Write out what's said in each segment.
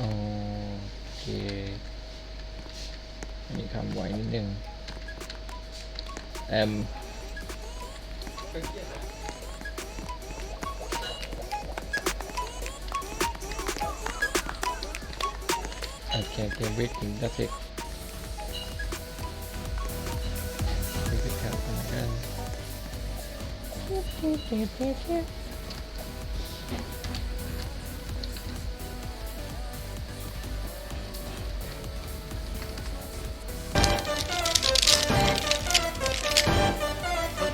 โอเค มีคำไว้นิดนึงแอมก็เครียดนะโอเคเวิกถึงจะเสร็จวิกครับเหมือนกัน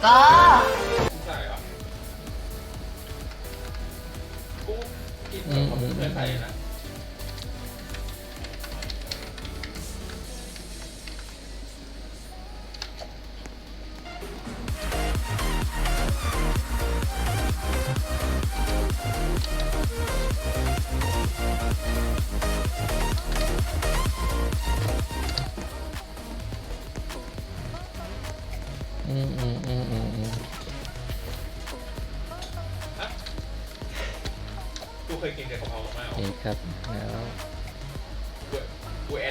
ก็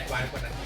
กูแอดวานซ์กว่านั้น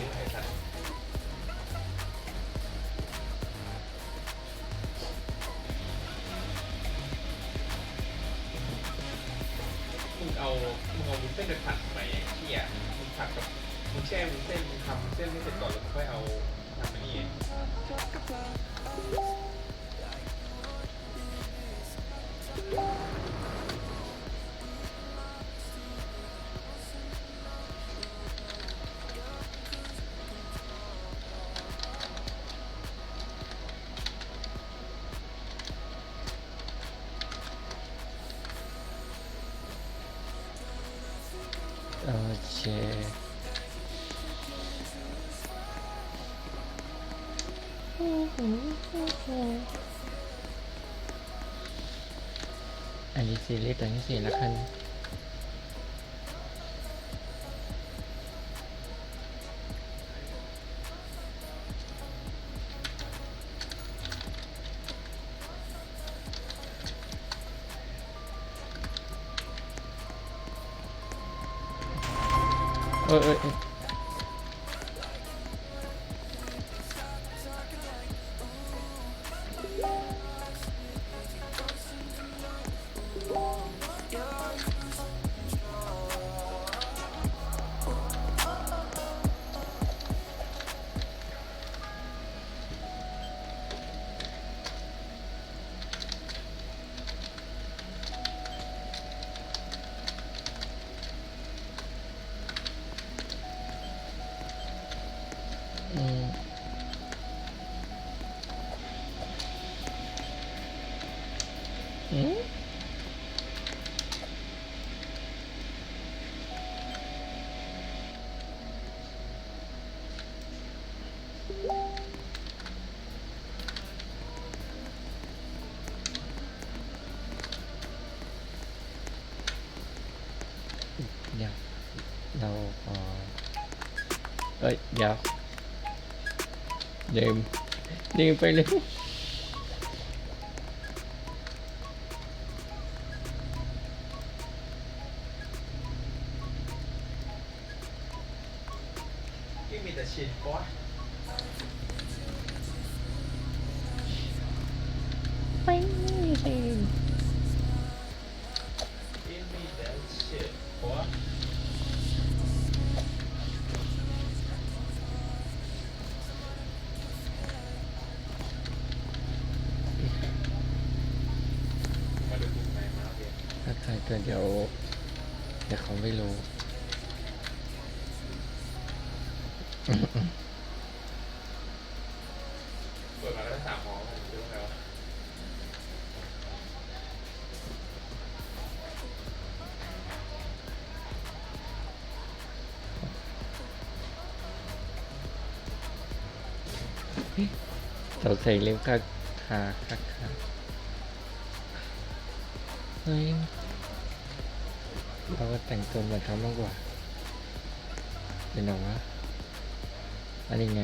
อันนี้ซีรีส์ตัวนี้สี่ละคัน อืมอืมเดี๋ยว เราขอเอ้ยเดี๋ยวลืมลืมไปเลยที่มีแต่ชินบอสไปสิที่ เปิดมาแล้วสามหมอผมรู้แล้วเราใส่เล็บค่าขาค่าขาเฮ้ยเราก็แต่งตัวเหมือนเขามากกว่าเป็นหรอวะ อันนี้ไง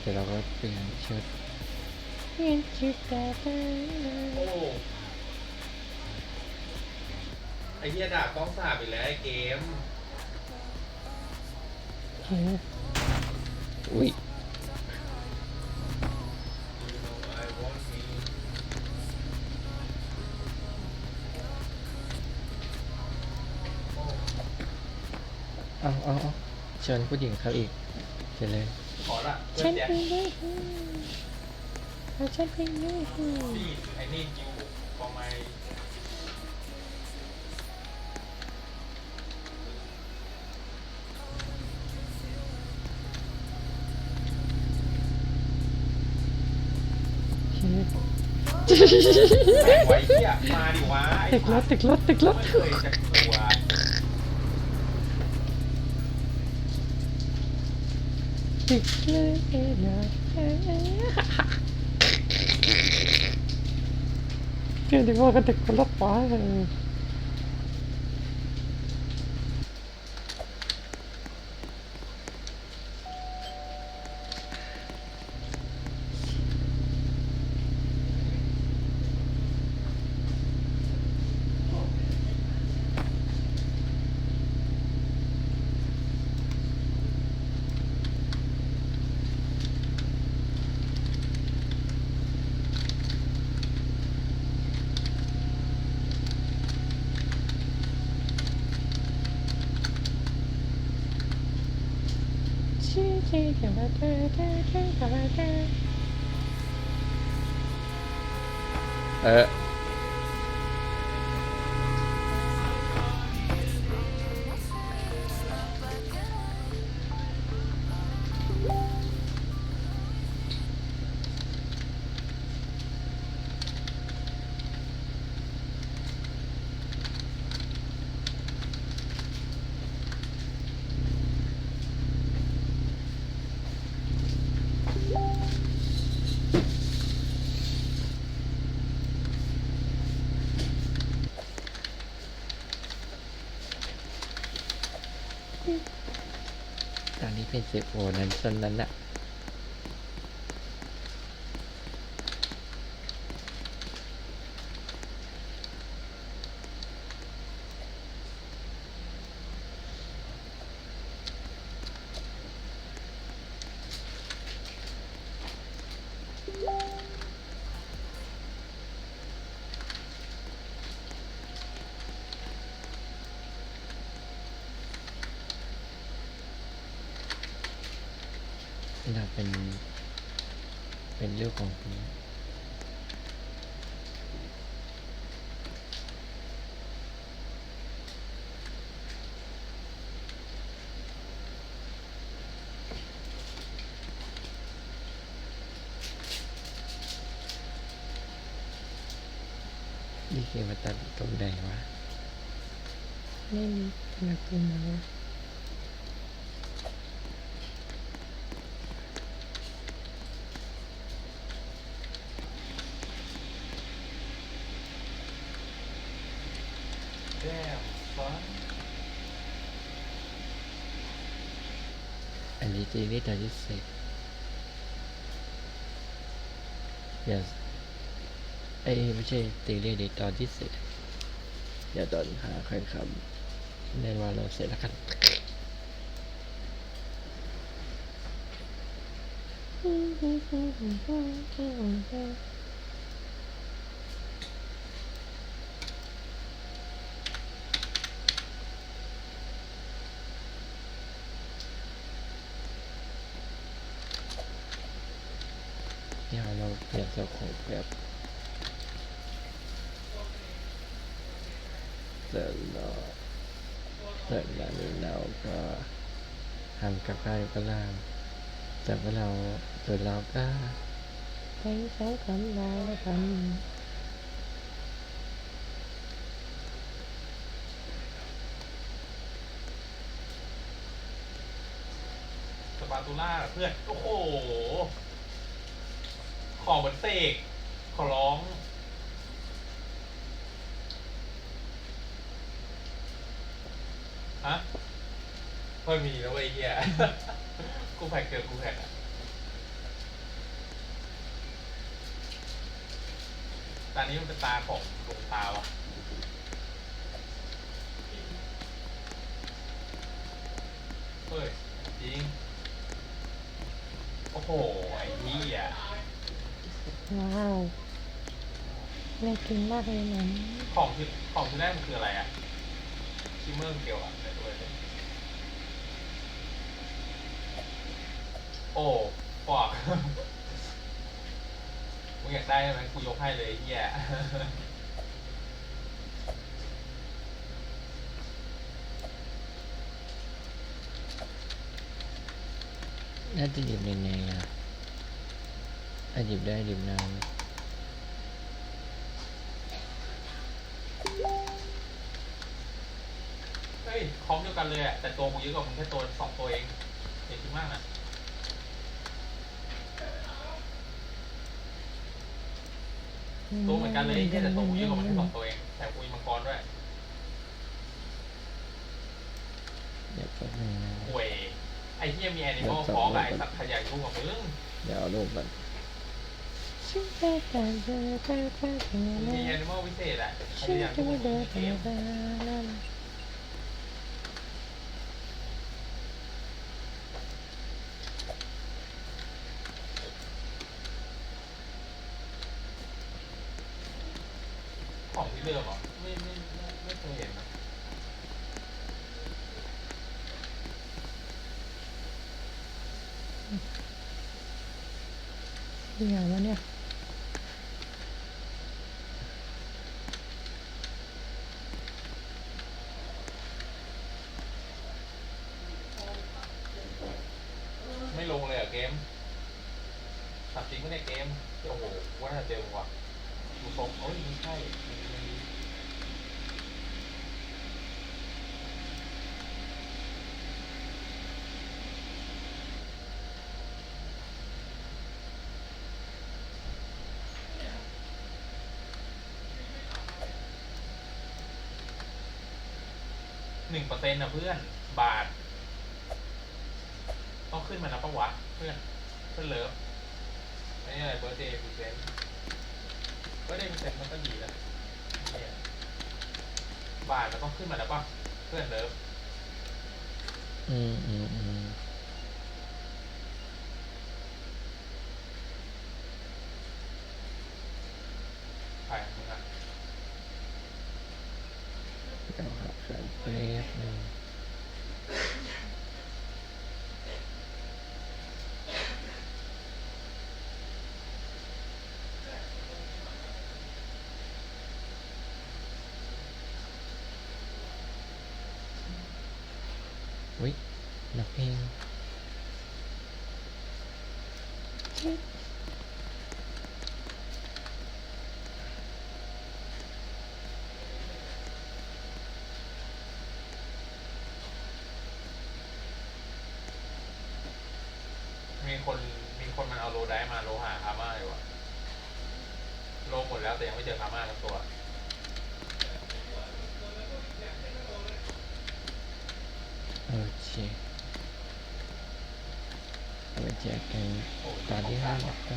เดี๋ยวเราก็เปลี่ยนชุดเปลี่ยนชุดต่อไปโอ้ไออ้เหี้ยด่ากล้องสาบไปแล้วไอ้เกมเฮ้ยอุ้ย เอาเอาเอาเชิญผู้หญิงเขาอีกเชิญเลย ขอละเพื่ฉัอนนแจ็คเป็นยูฮูฉันเป็นยูฮูนี่ไอ้นี่จิวฟอร์ไมแม่งไว้เหี้ยมาดิวะไอ้ติดรถติดรถติดรถไม่เคยจะ กลัวติดเล ตอนนี้เป็นเซโอนั้นซนนั้นแหละ น่าเป็น เป็นเรื่องของคุณนี่เกมมาตัดตรงไหนวะ ไม่มีนักกินนะ แย่ฟัง อันนี้จีวิตอนที่สิกอย่าไอ้ไม่ใช่ตีเรีส์ในตอนที่สิบอย่าตอนหาใครคำในวันเราเสร็จแล้วกันเดี๋ย วเราเปลี่ยนสโคปแบบเสร็จแล้วเสร็จแล้วนี่เราก็ทำกับข้าวก็ล่างเสร็จแล้วเราเสร็จเราก็ไปใช้คำลาแล้วกันสปาตูล่าเพื่อน โอ้โห ขอเหมืนเสกขอร้อง ฮะไม่มีแล้วไอ้เหี้ย กูแพ็กเกินกูแพ็กอะตานี้มันเป็นตาของดวงตาวะเฮ้ย จริง โอ้โห ไอ้เหี้ย ว้าวน่ากินมากเลยนะของที่ของที่แรกมันคืออะไรอะชิมเมอร์เกี่ยวกับอะไรด้วยเลยโอ้ปอกมึงอยากได้ไหมกูยกให้เลยไอ้เฮียน่าจะหยิบในในอะ อะหยิบได้หยิบนานเฮ้ยคอมเดียวกันเลยอะแต่ตัวกูเยอะกว่ามึงแค่ตัวสองตัวเองอย่าคิดมากนะตัวเหมือนกันเลยแค่แต่ตัวกูเยอะกว่ามันแค่สองตัวเอง แต่กูมีมังกรด้วยเดี๋ยวแป๊บนึงนะห่วยไอ้เฮียมีแอนิมอลฟอกไอ้สัตว์ขยายทุ่งกับมึง เดี๋ยวเอารูปก่อน มีแอนิมอลวิเศษอะขยายทุ่งกับมึงเกมของที่เดิมเหรอไม่ไม่ไม่เคยเห็นนะอย่างวะเนี่ย ไม่ลงเลยเหรอะเกมตัดจริงไม่ได้เกมโอ้โหว่าน่าจะเจอมึงว่ะดูทรงเอ้ยไม่ใช่มันมันห นึ่งเปอร์เซ็นต์นะเพื่อนบาท ต้องขึ้นมานะปะวะเพื่อนเพื่อนเลิฟไม่ใช่อะไรเบอร์เดย์พิเศษเบอร์เดย์พิเศษมันก็ดีแล้วบาทเราต้องขึ้นมาแล้วปะเพื่อนเลิฟอืมอืมอืม ใครมึงอะ เดี๋ยวหากันแป๊บนึง วินักเพลงมีคนมีคนมันเอาโลได้มาโลหาคาม่าอยู่อะโลหมดแล้วแต่ยังไม่เจอคาม่าทั้งตัว โอเค เอาไปแจ